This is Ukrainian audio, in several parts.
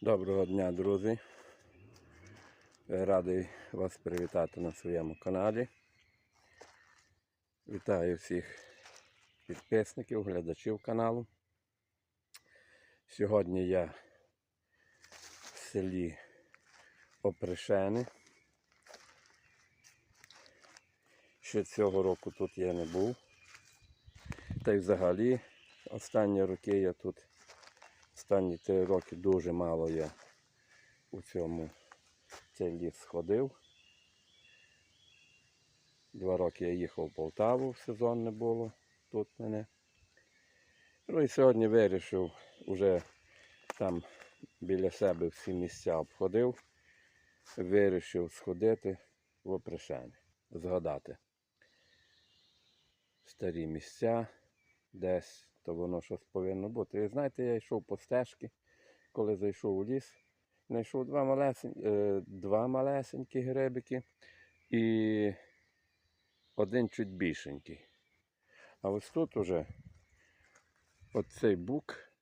Доброго дня, друзі. Радий вас привітати на своєму каналі. Вітаю всіх підписників, глядачів каналу. Сьогодні я в селі Опришени. Ще цього року тут я не був. Та й взагалі останні роки я тут Останні три роки дуже мало я у цьому цей ліс сходив. Два роки я їхав в Полтаву, сезон не було тут мене. Ну і сьогодні вирішив, уже там біля себе всі місця обходив, вирішив сходити в Опришени, згадати старі місця десь то воно щось повинно бути. І знаєте, я йшов по стежці, коли зайшов у ліс, знайшов два, малесень, е, два малесенькі грибики і один чуть більшенький. А ось тут уже оцей бук,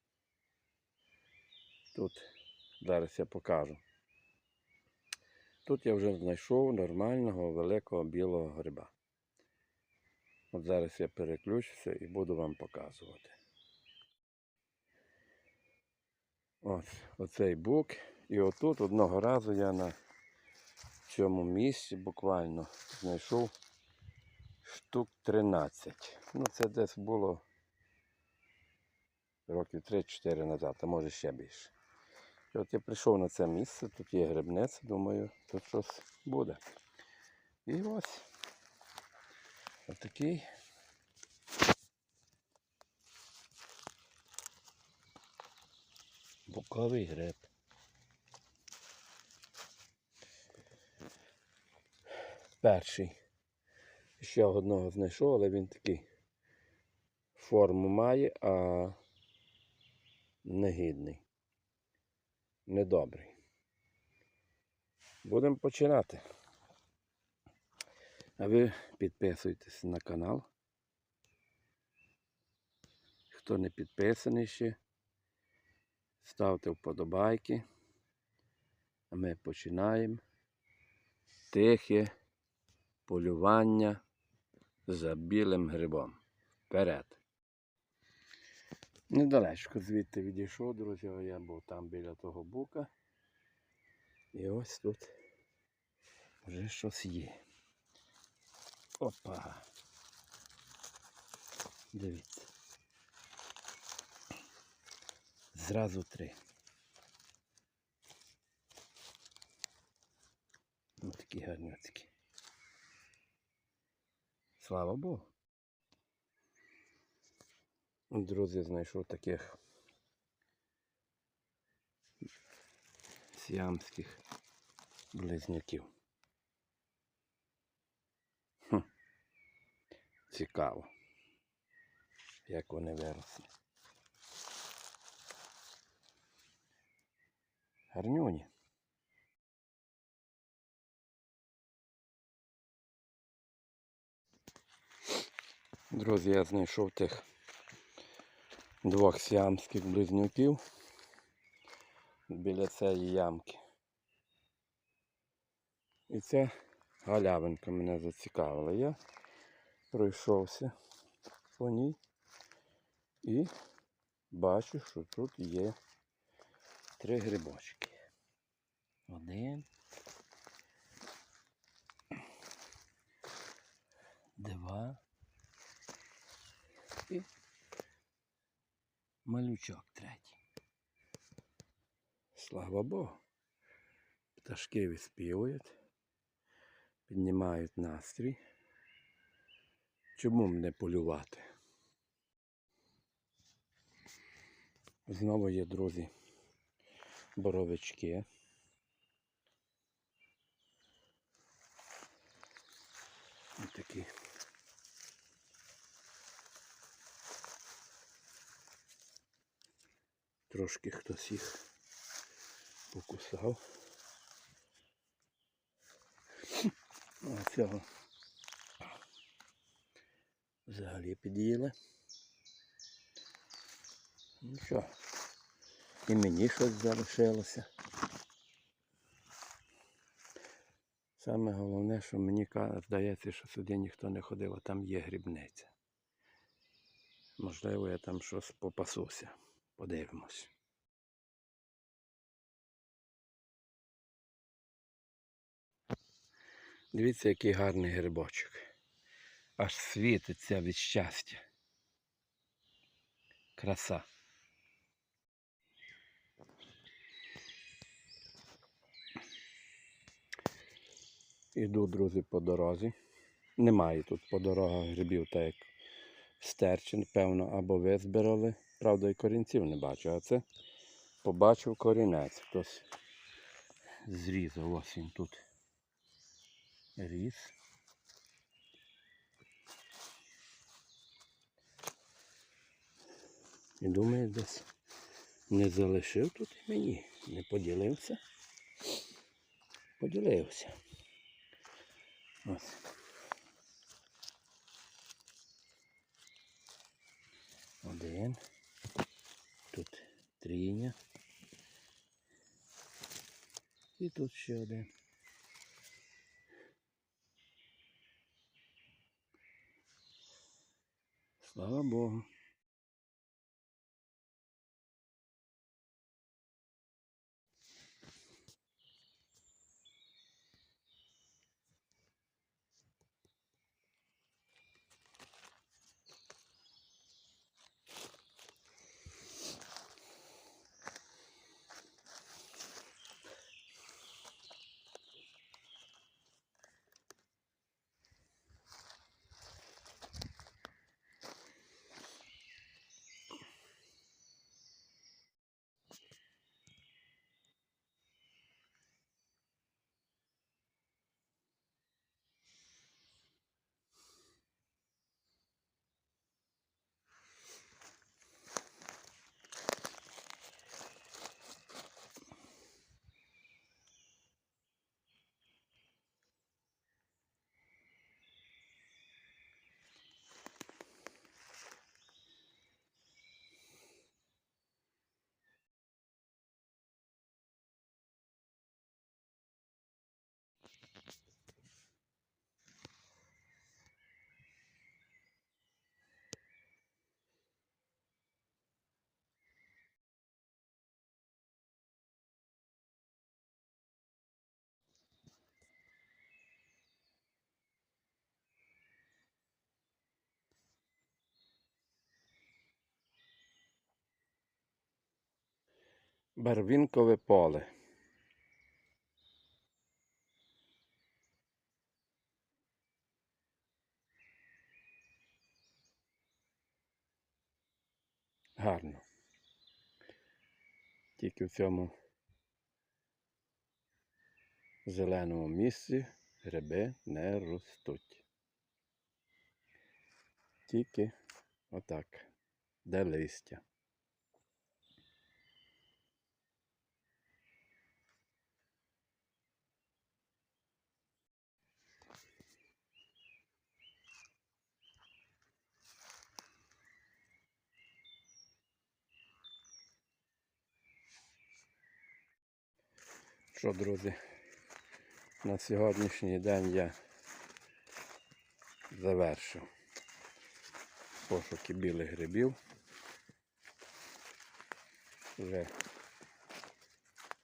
тут зараз я покажу. Тут я вже знайшов нормального великого білого гриба. От зараз я переключуся і буду вам показувати. Ось оцей бук. І отут одного разу я на цьому місці буквально знайшов штук 13. Ну це десь було років 3-4 назад, а може ще більше. І от я прийшов на це місце, тут є грибниця, думаю, тут щось буде. І ось отакий. Буковий гриб. Перший. Ще одного знайшов, але він такий форму має, а негідний. Недобрий. Будемо починати. А ви підписуйтесь на канал. Хто не підписаний ще, ставте вподобайки. А ми починаємо тихе полювання за білим грибом. Вперед. Недалечко звідти відійшов, друзі, я був там біля того бука. І ось тут вже щось є. Опа. Дивіться. Зразу три. Ось такі гарняцькі. Слава Богу. Друзі, знайшов таких сіамських близнюків. Цікаво, як вони виросли. Гарнюні. Друзі, я знайшов тих двох сіамських близнюків біля цієї ямки. І ця галявинка мене зацікавила. Я пройшовся по ній і бачу, що тут є три грибочки. Один. Два. І малючок третій. Слава Богу. Пташки виспівують, піднімають настрій. Чому мене полювати? Знову є, друзі, боровички. Ось такі. Трошки хтось їх покусав. Цього взагалі під'їли. Ну що, І мені щось залишилося. Саме головне, що мені здається, що сюди ніхто не ходив, а там є грібниця. Можливо, я там щось попасуся. Подивимось. Дивіться, який гарний грибочок. Аж світиться від щастя. Краса. Іду, друзі, по дорозі. Немає тут по дорогах грибів, так як стерчин, певно, або визбирали. Правда, і корінців не бачу, а це побачив корінець. Хтось зрізав. Ось він тут ріс. І думаю, десь не залишив тут і мені. Не поділився. Поділився. Ось. Один. Тут трійня. І тут ще один. Слава Богу. Барвінкове поле. Гарно. Тільки в цьому зеленому місці гриби не ростуть. Тільки отак, де листя. Що, друзі, на сьогоднішній день я завершив пошуки білих грибів. Вже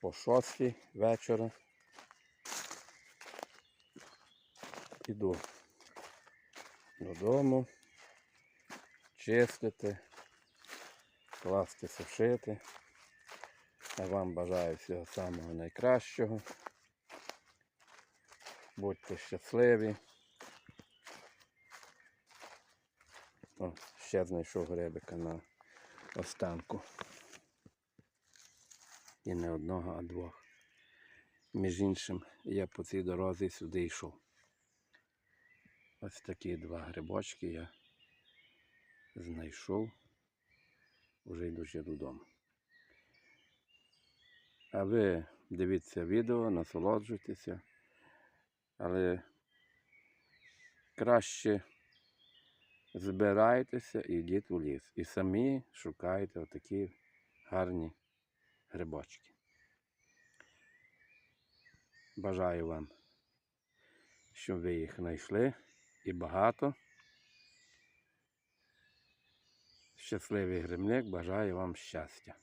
по шостій вечора. Іду додому, чистити, класти сушити. А вам бажаю всього самого найкращого. Будьте щасливі. О, ще знайшов грибика на останку. І не одного, а двох. Між іншим, я по цій дорозі сюди йшов. Ось такі два грибочки я знайшов, вже йдучи додому. А ви дивіться відео, насолоджуйтеся, але краще збирайтеся і йдіть у ліс. І самі шукайте отакі гарні грибочки. Бажаю вам, щоб ви їх знайшли і багато. Щасливий грибник бажаю вам щастя.